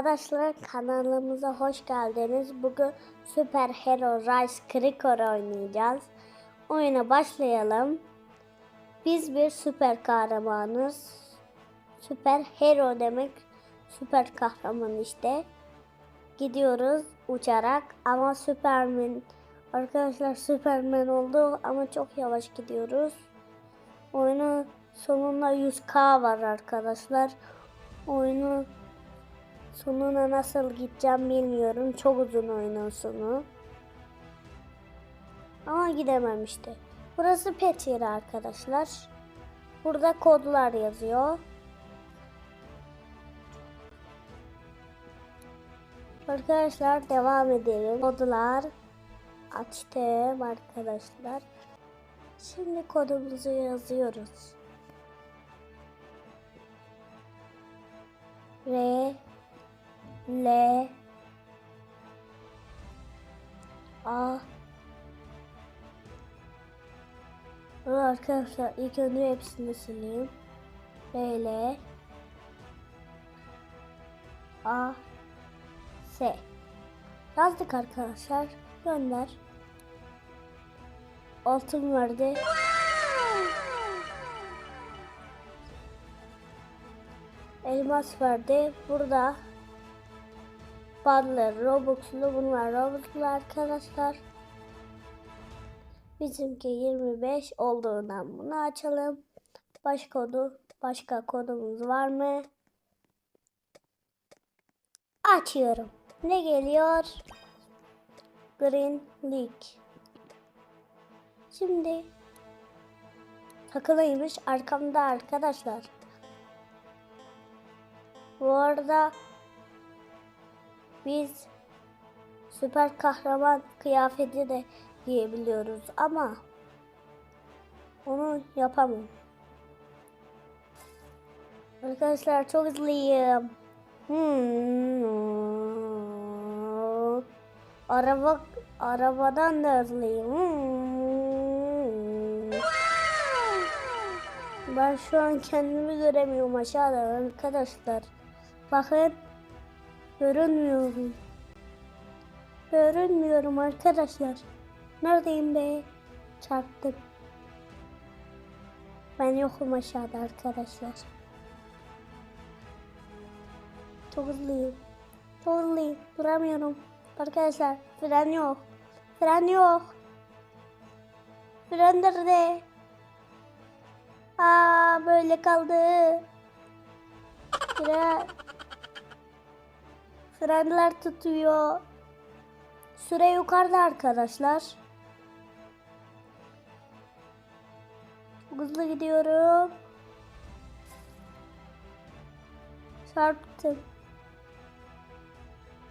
Arkadaşlar kanalımıza hoş geldiniz. Bugün Super Hero Rise Cricker oynayacağız. Oyuna başlayalım. Biz bir süper kahramanız. Süper hero demek süper kahraman işte. Gidiyoruz uçarak ama Superman arkadaşlar Superman oldu ama çok yavaş gidiyoruz. Oyunun sonunda 100k var arkadaşlar. Oyunu sonuna nasıl gideceğim bilmiyorum. Çok uzun oyunun sonu. Ama gidemem işte. Burası pet yeri arkadaşlar. Burada kodlar yazıyor. Arkadaşlar devam edelim. Kodlar açtım arkadaşlar. Şimdi kodumuzu yazıyoruz. R L A Dur Arkadaşlar ilk önce hepsini sileyim. L A S Yazdık arkadaşlar. Gönder. Altın verdi. Elmas verdi. Burada Badler, Robux'lu bunlar Robux'lu arkadaşlar. Bizimki 25 olduğundan bunu açalım. Başka kodu, başka kodumuz var mı? Açıyorum. Ne geliyor? Green League. Şimdi takılıymış arkamda arkadaşlar. Bu arada biz süper kahraman kıyafeti de giyebiliyoruz ama onu yapamam. Arkadaşlar çok hızlıyım. Hmm. Araba arabadan da hızlıyım. Hmm. Ben şu an kendimi göremiyorum aşağıda arkadaşlar. Bakın. Görünmüyorum. Görünmüyorum arkadaşlar. Neredeyim be? Çarptım. Ben yokum aşağıda arkadaşlar. Çok hızlıyım. Çok hızlıyım. Duramıyorum. Arkadaşlar fren yok. Fren yok. Fren nerede? Aa böyle kaldı. Fren. Frenler tutuyor. Süre yukarıda arkadaşlar. Hızlı gidiyorum. Çarptım.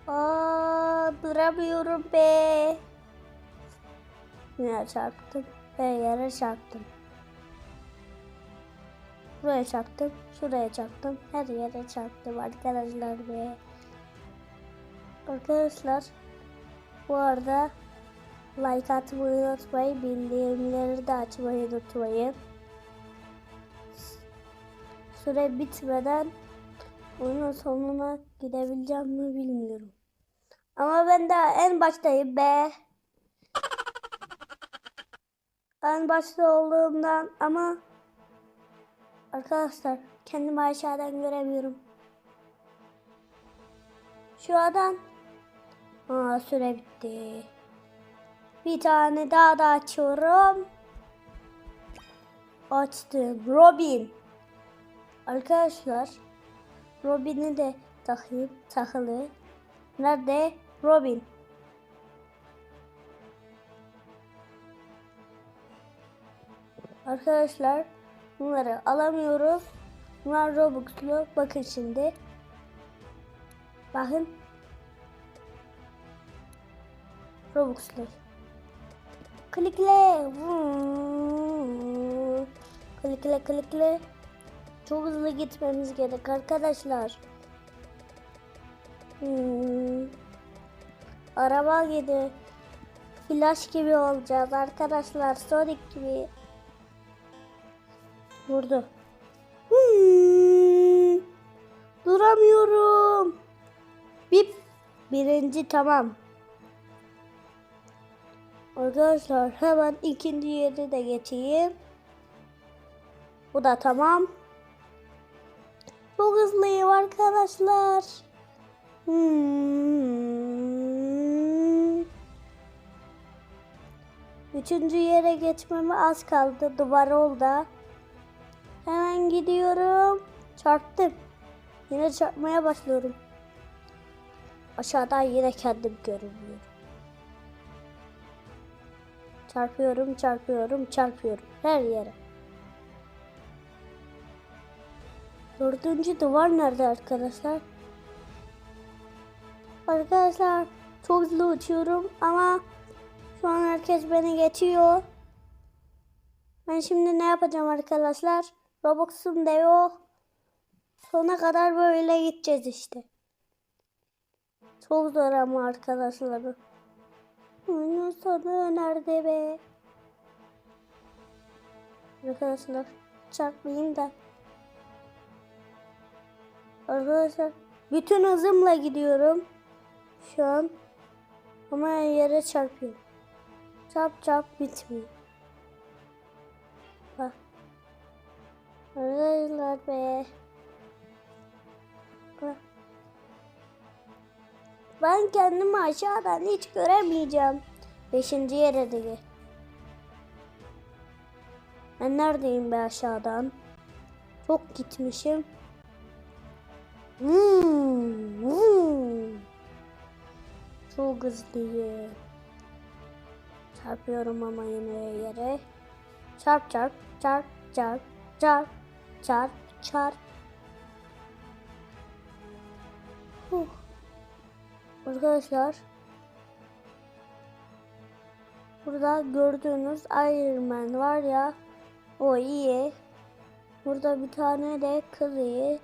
Aa, duramıyorum be. Yine çarptım. Ve yere çarptım. Buraya çarptım. Şuraya çarptım. Her yere çarptım arkadaşlar be. Arkadaşlar bu arada like atmayı unutmayın. Bildirimleri de açmayı unutmayın. Süre bitmeden oyunun sonuna gidebileceğim mi bilmiyorum. Ama ben daha en baştayım be. En başta olduğumdan ama arkadaşlar kendimi aşağıdan göremiyorum. Şu adam Aa süre bitti. Bir tane daha da açıyorum. Açtım. Robin. Arkadaşlar Robin'i de takayım. Takılı. Nerede? Robin. Arkadaşlar bunları alamıyoruz. Bunlar Robux'lu. Bakın şimdi. Bakın Robux'lu. Klikle. Klikle klikle. Çok hızlı gitmemiz gerek arkadaşlar. Hmm. Araba gibi. Flash gibi olacağız arkadaşlar. Sonic gibi. Vurdu. Hmm. Duramıyorum. Bip. Birinci tamam. Arkadaşlar hemen ikinci yeri de geçeyim. Bu da tamam. Çok hızlıyım arkadaşlar. Hmm. Üçüncü yere geçmeme az kaldı. Duvar oldu. Hemen gidiyorum. Çarptım. Yine çarpmaya başlıyorum. Aşağıdan yine kendim görünüyorum. Çarpıyorum, çarpıyorum, çarpıyorum. Her yere. Dördüncü duvar nerede arkadaşlar? Arkadaşlar çok hızlı uçuyorum ama şu an herkes beni geçiyor. Ben şimdi ne yapacağım arkadaşlar? Robux'um da yok. Sona kadar böyle gideceğiz işte. Çok zor ama arkadaşlar. Oyunun sonu nerede be? Arkadaşlar çarpmayayım da. Arkadaşlar bütün hızımla gidiyorum. Şu an. Ama yere çarpıyorum. Çarp çarp bitmiyor. Bak. Arkadaşlar be. Ben kendimi aşağıdan hiç göremeyeceğim. Beşinci yere de gel. Ben neredeyim be aşağıdan? Çok gitmişim. Hmm, hmm. Çok hızlıyım. Çarpıyorum ama yine yere. Çarp çarp çarp çarp çarp çarp çarp. Huh. Arkadaşlar burada gördüğünüz Iron Man var ya o iyi. Burada bir tane de kız iyi.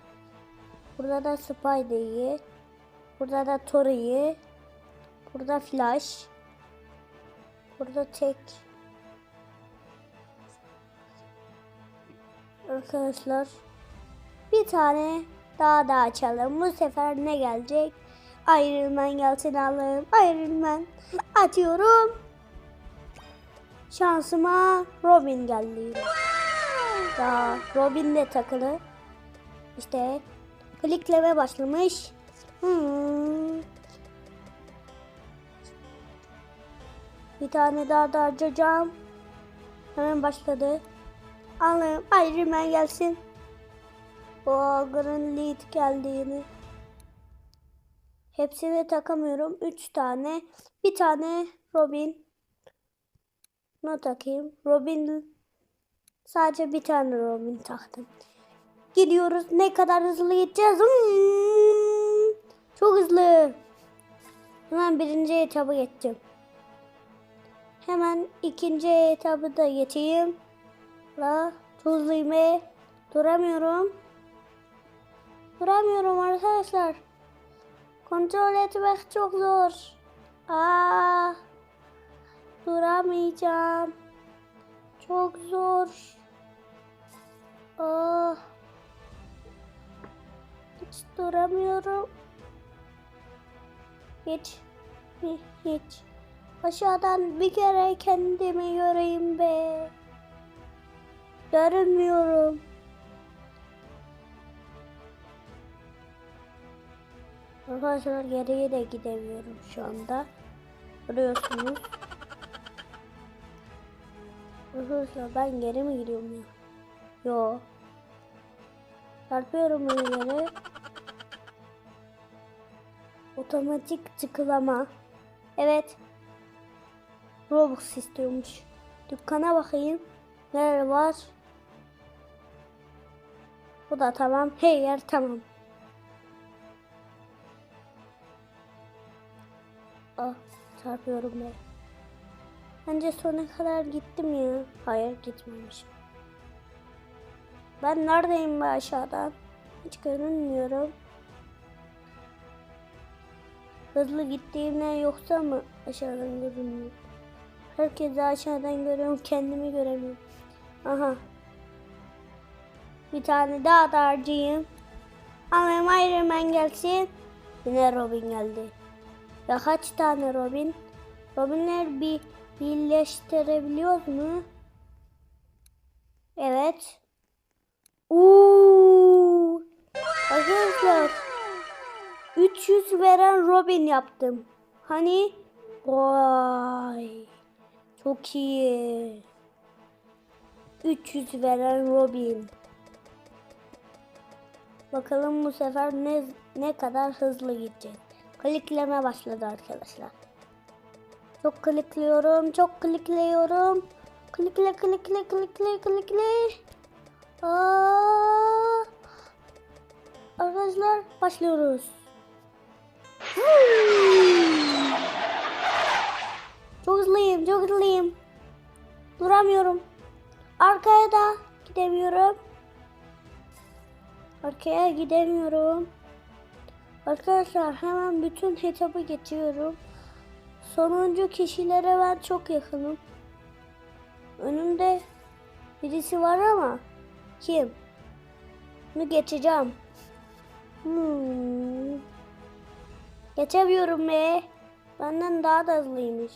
Burada da Spider iyi. Burada da Thor iyi. Burada Flash. Burada tek. Arkadaşlar bir tane daha da açalım. Bu sefer ne gelecek? Iron Man gelsin Allah'ım. Iron Man. Atıyorum. Şansıma Robin geldi. Daha Robin de takılı. İşte klikleme başlamış. Hmm. Bir tane daha da harcayacağım. Hemen başladı. Allah'ım Iron Man gelsin. O Green Lead geldi yine. Hepsini takamıyorum. Üç tane. Bir tane Robin. Ne takayım? Robin. Sadece bir tane Robin taktım. Gidiyoruz. Ne kadar hızlı gideceğiz? Hmm. Çok hızlı. Hemen birinci etabı geçeceğim. Hemen ikinci etabı da geçeyim. La hızlıyım be. Duramıyorum. Duramıyorum arkadaşlar. Kontrol etmek çok zor. Aa, duramayacağım. Çok zor. Aa, hiç duramıyorum. Hiç, hiç. Aşağıdan bir kere kendimi göreyim be. Görünmüyorum. Arkadaşlar geriye de gidemiyorum şu anda. Görüyorsunuz. Arkadaşlar ben geri mi gidiyorum ya? Yo. Çarpıyorum yere. Otomatik tıklama. Evet. Robux istiyormuş. Dükkana bakayım. Neler var? Bu da tamam. Her yer tamam. Çarpıyorum ben. Bence sona kadar gittim ya. Hayır gitmemişim. Ben neredeyim be aşağıdan? Hiç görünmüyorum. Hızlı gittiğimden yoksa mı aşağıdan görünmüyor? Herkesi aşağıdan görüyorum, kendimi göremiyorum. Aha. Bir tane daha da harcayayım. Alayım Iron Man gelsin. Yine Robin geldi. Ya kaç tane Robin? Robinler bir birleştirebiliyor mu? Evet. Uuu. Arkadaşlar 300 veren Robin yaptım. Hani? Vay. Çok iyi. 300 veren Robin. Bakalım bu sefer ne ne kadar hızlı gidecek. Klikleme başladı arkadaşlar. Çok klikliyorum, çok klikliyorum. Klikle klikle klikle klikle. Aa! Arkadaşlar başlıyoruz. Çok hızlıyım, çok hızlıyım. Duramıyorum. Arkaya da gidemiyorum. Arkaya gidemiyorum. Arkadaşlar hemen bütün etabı geçiyorum. Sonuncu kişilere ben çok yakınım. Önümde birisi var ama kim? Bunu geçeceğim. Hmm. Geçemiyorum be. Benden daha da hızlıymış.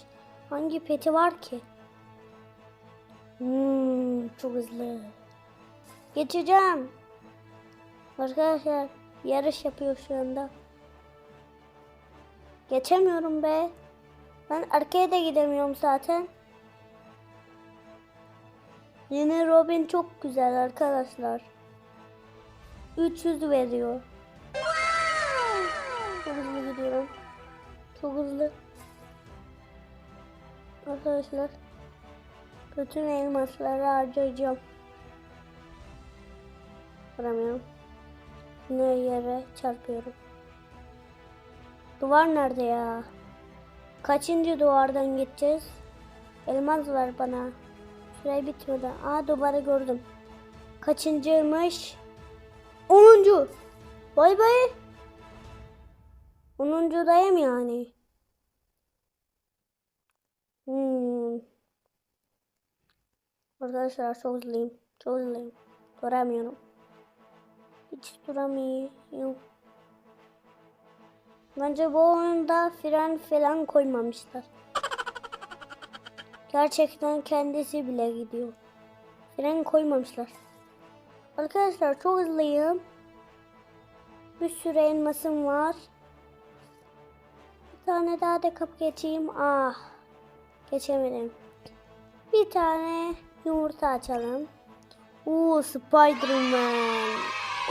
Hangi peti var ki? Hmm, çok hızlı. Geçeceğim. Arkadaşlar yarış yapıyor şu anda. Geçemiyorum be. Ben arkaya da gidemiyorum zaten. Yeni Robin çok güzel arkadaşlar. 300 veriyor. Çok hızlı gidiyorum. Çok hızlı. Arkadaşlar. Bütün elmasları harcayacağım. Vuramıyorum. Ne yere çarpıyorum. Duvar nerede ya? Kaçıncı duvardan gideceğiz? Elmas var bana. Süre bitmedi. Aa duvarı gördüm. Kaçıncıymış? Onuncu. Vay be. Onuncudayım yani. Hmm. Arkadaşlar çok hızlıyım. Çok hızlıyım. Duramıyorum. Hiç duramıyorum. Bence bu oyunda fren falan koymamışlar. Gerçekten kendisi bile gidiyor. Fren koymamışlar. Arkadaşlar çok hızlıyım. Bir sürü elmasım var. Bir tane daha da kapı geçeyim. Ah. Geçemedim. Bir tane yumurta açalım. Uuu Spiderman.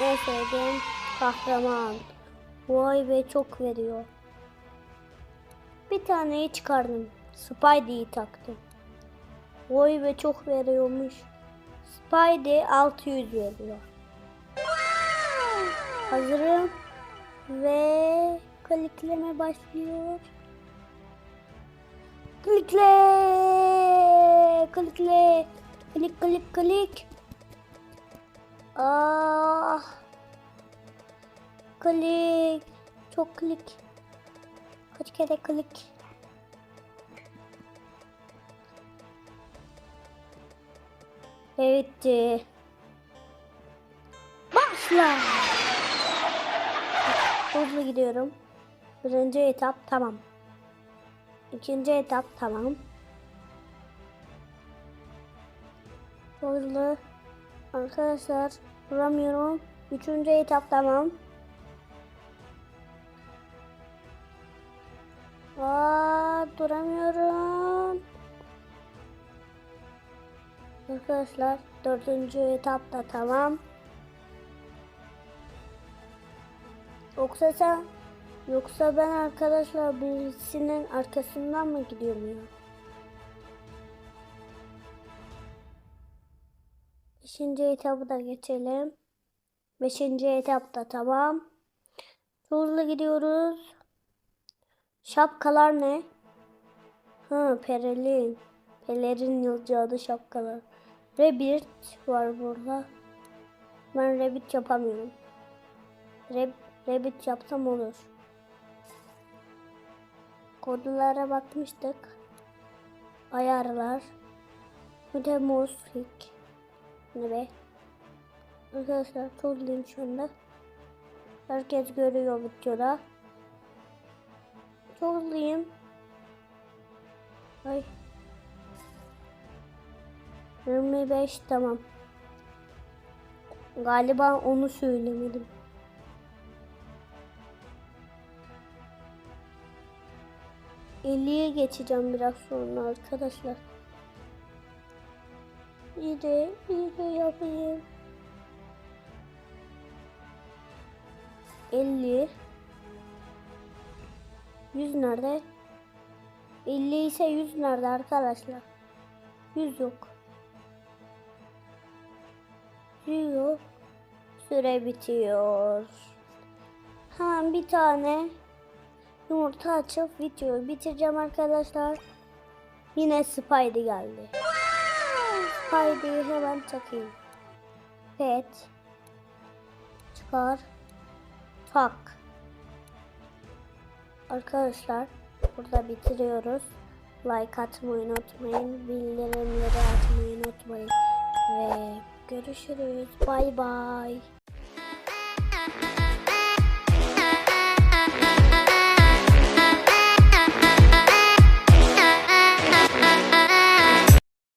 En sevdiğim kahraman. Vay be çok veriyor. Bir taneyi çıkardım. Spidey'i taktım. Vay be çok veriyormuş. Spidey 600 veriyor. Hazırım. Ve klikleme başlıyor. Klikle. Klikle. Klik klik klik. Ah. Klik. Çok klik. Kaç kere klik. Evet. Başla. Hızlı gidiyorum. Birinci etap tamam. İkinci etap tamam. Hızlı. Arkadaşlar vuramıyorum. Üçüncü etap tamam. Aa, duramıyorum. Arkadaşlar dördüncü etap da tamam. Yoksa sen yoksa ben arkadaşlar birisinin arkasından mı gidiyorum ya? Beşinci etabı da geçelim. Beşinci etap da tamam. Hızlı gidiyoruz. Şapkalar ne? Ha perelin. Pelerin yazacağı şapkalar. Rabbit var burada. Ben rabbit yapamıyorum. Rab rabbit yapsam olur. Kodlara bakmıştık. Ayarlar. Bir de musik. Ne be? Arkadaşlar çok şu anda. Herkes görüyor videoda. Hızlıyım. Ay. 25 tamam. Galiba onu söylemedim. Elliye geçeceğim biraz sonra arkadaşlar. İyi de, iyi de yapayım. 50 100 nerede? 50 ise 100 nerede arkadaşlar? 100 yok. 100 yok. Süre bitiyor. Hemen bir tane yumurta açıp videoyu bitireceğim arkadaşlar. Yine Spidey geldi. Spidey'i hemen takayım. Pet. Çıkar. Tak. Arkadaşlar burada bitiriyoruz. Like atmayı unutmayın. Bildirimleri açmayı unutmayın. Ve görüşürüz. Bay bay.